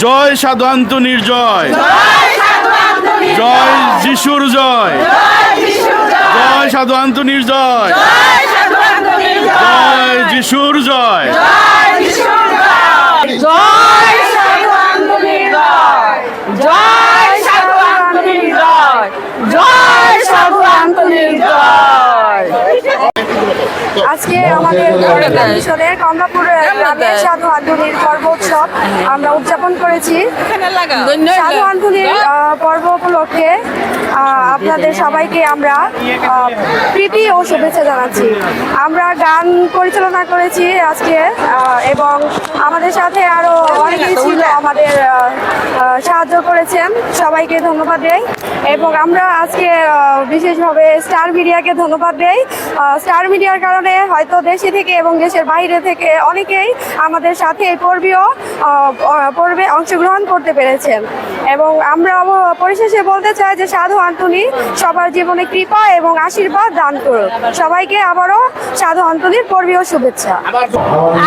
জয় সাধু আন্তনির জয়। জয় যিশুর জয়। জয় সাধু আন্তনির জয়। জয় যিশুর জয়। জয় সাধু আন্দোলনের জয় জয় সাধু আন্দোলনের জয় জয় সাধু আন্দোলনের জয় আজকে আমাদের মিশনের কমলাপুরের গ্রামের সাধু আন্দোলনের পর্ব উৎসব আমরা উদযাপন করেছি। সাধু আন্দোলনের পর্ব উপলক্ষে আপনাদের সবাইকে আমরা প্রীতি ও শুভেচ্ছা জানাচ্ছি। আমরা গান পরিচালনা করেছি আজকে এবং আমাদের সাথে আরও অনেকেই ছিল আমাদের সাহায্য করেছেন। সবাইকে ধন্যবাদ দেই। এবং আমরা আজকে বিশেষভাবে স্টার মিডিয়াকে ধন্যবাদ দেই। স্টার মিডিয়ার কারণে হয়তো দেশে থেকে এবং দেশের বাইরে থেকে অনেকেই আমাদের সাথে এই আহ, পর্বে অংশগ্রহণ করতে পেরেছেন। এবং আমরা পরিশেষে বলতে চাই যে সাধু আন্তনি সবার জীবনে কৃপা এবং আশীর্বাদ দান করুন সবাইকে আবারও সাধু আন্তনির পর্বীয় শুভেচ্ছা।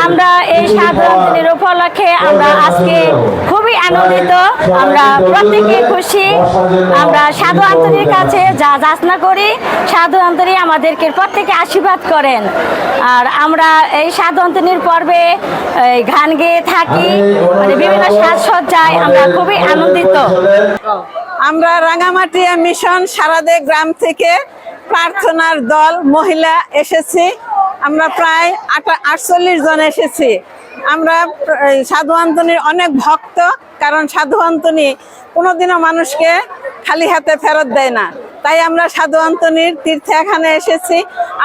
আমরা এই সাধু আন্দোলনের উপলক্ষে আমরা আজকে খুবই আনন্দিত। আমরা প্রত্যেকে খুশি। আমরা সাধু আন্তরীর কাছে যা যাচনা করি, সাধু আন্তরী আমাদেরকে প্রত্যেকে আশীর্বাদ করেন। আর আমরা এই সাধু আন্তনির পর্বে গান গেয়ে থাকি। মানে বিভিন্ন সাজসজ্জায় আমরা খুবই আনন্দিত। আমরা রাঙামাটিয়া মিশন সারাদে গ্রাম থেকে প্রার্থনার দল মহিলা এসেছি। আমরা প্রায় আটা আটচল্লিশ জন এসেছি। আমরা সাধু আন্তনির অনেক ভক্ত, কারণ সাধু আন্তনি কোনোদিনও মানুষকে খালি হাতে ফেরত দেয় না। তাই আমরা সাধু আন্তনির তীর্থে এখানে এসেছি।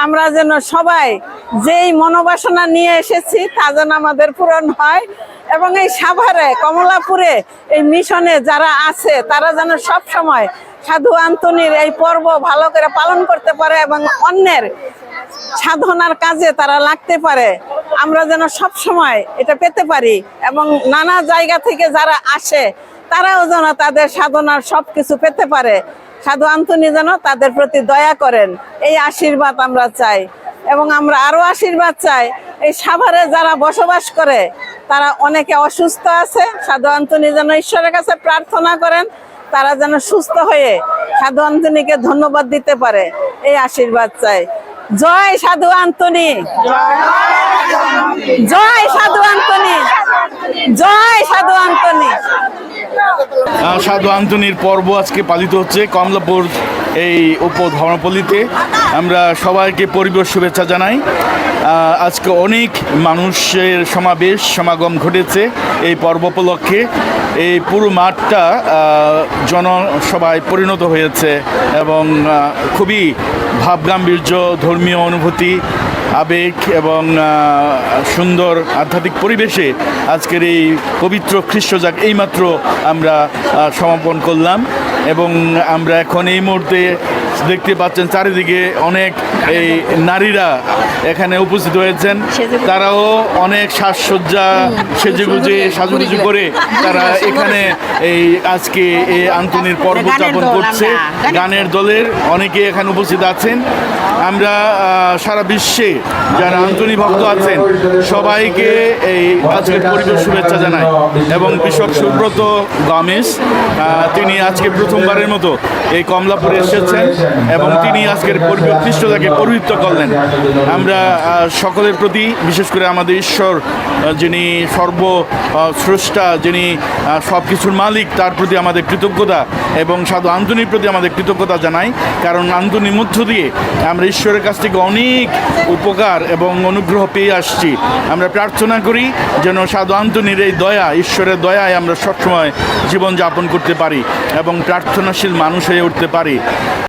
আমরা যেন সবাই যেই মনোবাসনা নিয়ে এসেছি তা যেন আমাদের পূরণ হয় এবং এই সাভারে, কমলাপুরে এই মিশনে যারা আছে, তারা যেন সব সময় সাধু আন্তনির এই পর্ব ভালো করে পালন করতে পারে এবং অন্যের সাধনার কাজে তারা লাগতে পারে। আমরা যেন সব সময় এটা পেতে পারি এবং নানা জায়গা থেকে যারা আসে, তারাও যেন তাদের সাধনার সব কিছু পেতে পারে। সাধু আন্তনি যেন তাদের প্রতি দয়া করেন, এই আশীর্বাদ আমরা চাই। এবং আমরা আরও আশীর্বাদ চাই, এই সাভারে যারা বসবাস করে, তারা অনেকে অসুস্থ আছে, সাধু আন্তনি যেন ঈশ্বরের কাছে প্রার্থনা করেন, তারা যেন সুস্থ হয়ে সাধু আন্তনিকে ধন্যবাদ দিতে পারে, এই আশীর্বাদ চাই। জয় সাধু আন্তনি। জয় সাধু আন্তনি। জয় সাধু আন্তনি। সাধু আন্তনির পর্ব আজকে পালিত হচ্ছে কমলাপুর এই উপধর্মপল্লীতে আমরা সবাইকে পরিবেশ শুভেচ্ছা জানাই। আজকে অনেক মানুষের সমাবেশ, সমাগম ঘটেছে এই পর্ব উপলক্ষে। এই পুরো মাঠটা জনসভায় পরিণত হয়েছে এবং খুবই ভাবগাম্ভীর্য, ধর্মীয় অনুভূতি, আবেগ এবং সুন্দর আধ্যাত্মিক পরিবেশে আজকের এই পবিত্র খ্রিস্টজাক এইমাত্র আমরা সমাপন করলাম এবং আমরা এখন এই মুহূর্তে দেখতে পাচ্ছেন চারিদিকে অনেক এই নারীরা এখানে উপস্থিত হয়েছেন। তারাও অনেক সাজসজ্জা সেজেগুজে সাজুগুজু। করে তারা এখানে এই আজকে এই আন্তনির পর্ব উদযাপন করছে। গানের দলের অনেকে এখানে উপস্থিত আছেন। আমরা সারা বিশ্বে যারা আন্তনি ভক্ত আছেন সবাইকে এই আজকের পরিবেশ শুভেচ্ছা জানাই। এবং কৃষক সুব্রত গমেশ তিনি আজকে প্রথমবারের মতো এই কমলাপুরে এসেছেন। এবং তিনি আজকের পরিবেশ খ্রিস্টতাকে পবিত্র করলেন। আমরা সকলের প্রতি বিশেষ করে আমাদের ঈশ্বর যিনি সর্ব স্রষ্টা যিনি সব কিছুর মালিক তার প্রতি আমাদের কৃতজ্ঞতা এবং সাধু আন্তনির প্রতি আমাদের কৃতজ্ঞতা জানাই। কারণ আন্তনির মধ্য দিয়ে আমরা ঈশ্বরের কাছ থেকে অনেক উপকার এবং অনুগ্রহ পেয়ে আসছি। আমরা প্রার্থনা করি যেন সাধু আন্তনির এই দয়া ঈশ্বরের দয়ায় আমরা সবসময় জীবনযাপন করতে পারি এবং প্রার্থনাশীল মানুষ হয়ে উঠতে পারি।